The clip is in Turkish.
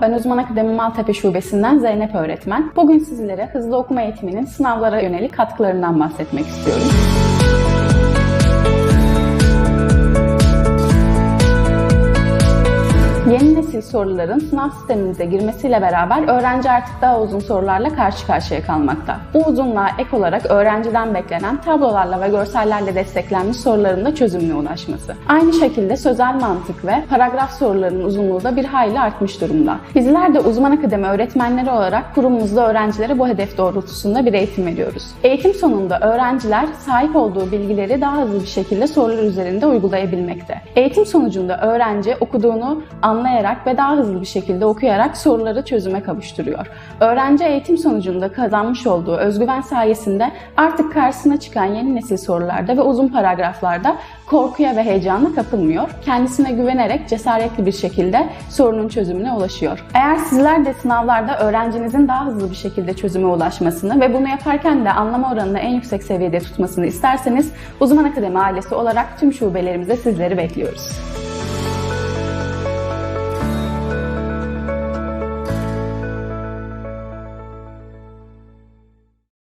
Ben Uzman Akademi Maltepe Şubesi'nden Zeynep Öğretmen. Bugün sizlere hızlı okuma eğitiminin sınavlara yönelik katkılarından bahsetmek istiyorum. Yeni nesil soruların sınav sistemimize girmesiyle beraber öğrenci artık daha uzun sorularla karşı karşıya kalmakta. Bu uzunluğa ek olarak öğrenciden beklenen tablolarla ve görsellerle desteklenmiş soruların da çözümüne ulaşması. Aynı şekilde sözel mantık ve paragraf sorularının uzunluğu da bir hayli artmış durumda. Bizler de uzman akademi öğretmenleri olarak kurumumuzda öğrencilere bu hedef doğrultusunda bir eğitim veriyoruz. Eğitim sonunda öğrenciler sahip olduğu bilgileri daha hızlı bir şekilde sorular üzerinde uygulayabilmekte. Eğitim sonucunda öğrenci okuduğunu anlayarak ve daha hızlı bir şekilde okuyarak soruları çözüme kavuşturuyor. Öğrenci eğitim sonucunda kazanmış olduğu özgüven sayesinde artık karşısına çıkan yeni nesil sorularda ve uzun paragraflarda korkuya ve heyecana kapılmıyor. Kendisine güvenerek cesaretli bir şekilde sorunun çözümüne ulaşıyor. Eğer sizler de sınavlarda öğrencinizin daha hızlı bir şekilde çözüme ulaşmasını ve bunu yaparken de anlama oranını en yüksek seviyede tutmasını isterseniz Uzman Akademi ailesi olarak tüm şubelerimize sizleri bekliyoruz.